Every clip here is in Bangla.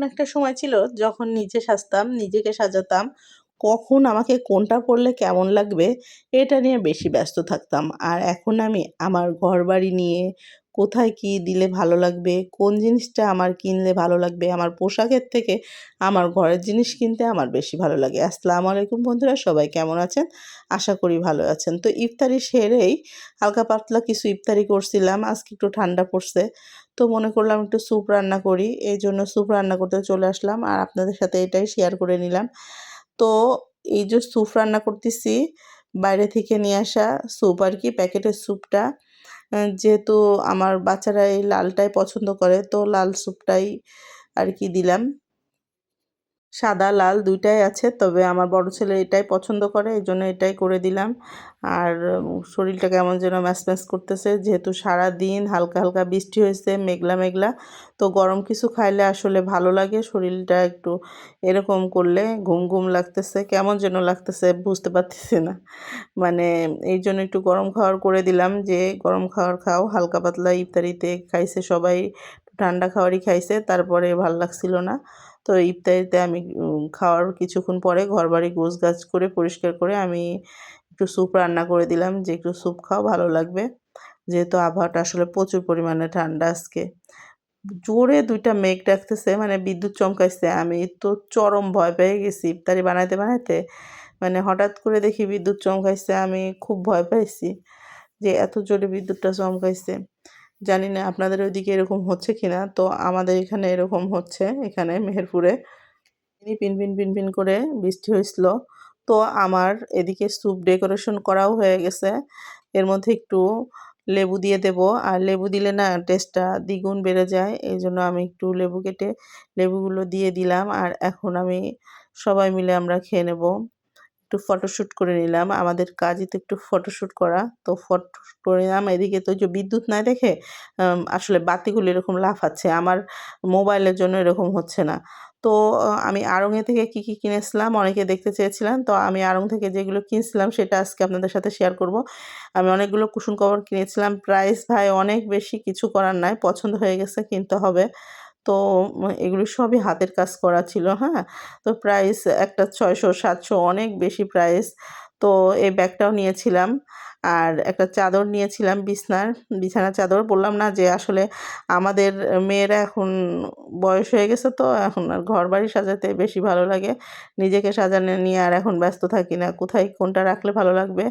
এমন একটা সময় ছিল যখন নিজে সাজতাম, নিজেকে সাজাতাম, কখন আমাকে কোনটা পড়লে কেমন লাগবে, এটা নিয়ে বেশি ব্যস্ত থাকতাম। আর এখন আমি আমার ঘর বাড়ি নিয়ে কোথায় কি দিলে ভালো লাগবে? কোন জিনিসটা আমার কিনলে ভালো লাগবে? আমার পোশাকের থেকে আমার ঘরের জিনিস কিনতে আমার বেশি ভালো লাগে। আসসালামু আলাইকুম বন্ধুরা, সবাই কেমন আছেন? আশা করি ভালো আছেন। তো ইফতারি সেরেই হালকা পাতলা কিছু ইফতারি করছিলাম। আজকে একটু ঠান্ডা পড়ছে। তো মনে করলাম একটু স্যুপ রান্না করি। এই জন্য স্যুপ রান্না করতে চলে আসলাম আর আপনাদের সাথে এটাই শেয়ার করে নিলাম। তো এই যে স্যুপ রান্না করতেছি, বাইরে থেকে নিয়ে আসা স্যুপ আর কি, প্যাকেটের স্যুপটা। যেহেতু আমার বাচ্চারা এই লালটাই পছন্দ করে তো লাল স্যুপটাই আর কি দিলাম। সাদা, লাল দুইটাই আছে। তবে আমার বড় ছেলে এটাই পছন্দ করে, এই জন্য এটাই করে দিলাম। আর শরীরটা কেমন যেন ম্যাচ ম্যাচ করতেছে। যেহেতু সারা দিন হালকা হালকা বৃষ্টি হয়েছে, মেঘলা মেঘলা, তো গরম কিছু খাইলে আসলে ভালো লাগে। শরীরটা একটু এরকম করলে ঘুম ঘুম লাগতেছে। কেমন যেন লাগতেছে বুঝতে পারতেছে না। মানে এই জন্য একটু গরম খাওয়ার করে দিলাম যে, গরম খাওয়ার খাও, হালকা পাতলা ইফতারিতে খাইছে সবাই। ঠান্ডা খাওয়ারই খাইছে, তারপরে ভালো লাগছিল না। তো ইফতারিতে আমি খাওয়ার কিছুক্ষণ পরে ঘরবাড়ি গোছ গাছ করে, পরিষ্কার করে আমি একটু স্যুপ রান্না করে দিলাম যে একটু স্যুপ খাও, ভালো লাগবে। যেহেতু আবহাওয়াটা আসলে প্রচুর পরিমাণে ঠান্ডা আজকে। জোরে দুইটা মেঘ ডাকতেছে মানে বিদ্যুৎ চমকাইছে। আমি তো চরম ভয় পেয়ে গেছি ইফতারি বানাইতে বানাইতে। মানে হঠাৎ করে দেখি বিদ্যুৎ চমকাইছে, আমি খুব ভয় পাইছি যে এত জোরে বিদ্যুৎটা চমকাইছে। জানি না আপনাদের ওইদিকে এরকম হচ্ছে কি না তো আমাদের এখানে এরকম হচ্ছে, এখানে মেহেরপুরে। পিন পিন পিন পিন করে বৃষ্টি হয়েছিল তো আমার এদিকে স্যুপ ডেকোরেশন করাও হয়ে গেছে। এর মধ্যে একটু লেবু দিয়ে দেব। আর লেবু দিলে না টেস্টটা দ্বিগুণ বেড়ে যায়। এই জন্য আমি একটু লেবু কেটে লেবুগুলো দিয়ে দিলাম। আর এখন আমি সবাই মিলে আমরা খেয়ে নেব। একটু ফটোশ্যুট করে নিলাম। আমাদের কাজই তো একটু ফটোশ্যুট করা। তো ফটো করে নিলাম। এদিকে তো যে বিদ্যুৎ নাই দেখে আসলে বাতিগুলো এরকম লাফাচ্ছে। আমার মোবাইলের জন্য এরকম হচ্ছে না। তো আমি আড়ংয়ে থেকে কি কি কিনেছিলাম অনেকে দেখতে চেয়েছিলাম তো আমি আড়ং থেকে যেগুলো কিনছিলাম সেটা আজকে আপনাদের সাথে শেয়ার করব। আমি অনেকগুলো কুশন কভার কিনেছিলাম। প্রাইস ভাই অনেক বেশি, কিছু করার নাই। পছন্দ হয়ে গেছে, কিনতে হবে। তো এগুলো সবই হাতের কাজ করা ছিল হ্যাঁ? তো প্রাইস একটা ছয়শো, সাতশো অনেক বেশি প্রাইস তো এই ব্যাগটাও নিয়েছিলাম। আর একটা চাদর নিয়েছিলাম বিছনার, বিছানা চাদর। বললাম না যে আসলে আমাদের মেয়েরা এখন বয়স হয়ে গেছে তো, এখন আর ঘর বাড়ি সাজাতে বেশি ভালো লাগে। নিজেকে সাজানো নিয়ে আর এখন ব্যস্ত থাকি না। কোথায় কোনটা রাখলে ভালো লাগবে?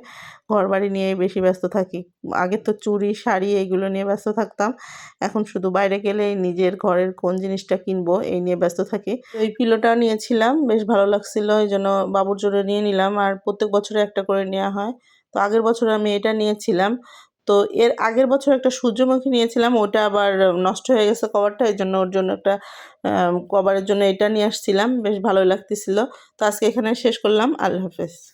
ঘর বাড়ি নিয়েই বেশি ব্যস্ত থাকি। আগে তো চুড়ি, শাড়ি এইগুলো নিয়ে ব্যস্ত থাকতাম। এখন শুধু বাইরে গেলে নিজের ঘরের কোন জিনিসটা কিনবো এই নিয়ে ব্যস্ত থাকি। এই পিলোটাও নিয়েছিলাম, বেশ ভালো লাগছিল। এই জন্য বাবুর জোরে নিয়ে নিলাম। আর প্রত্যেক বছরে একটা করে নেওয়া হয়। তো আগের বছর আমি এটা নিয়েছিলাম। তো এর আগের বছর একটা সূর্যমুখী নিয়েছিলাম, ওটা আবার নষ্ট হয়ে গেছে কভারটা এই জন্য ওর জন্য একটা কভারের জন্য এটা নিয়ে আসছিলাম। বেশ ভালোই লাগতেছিল। তো আজকে এখানে শেষ করলাম। আল্লাহ হাফেজ।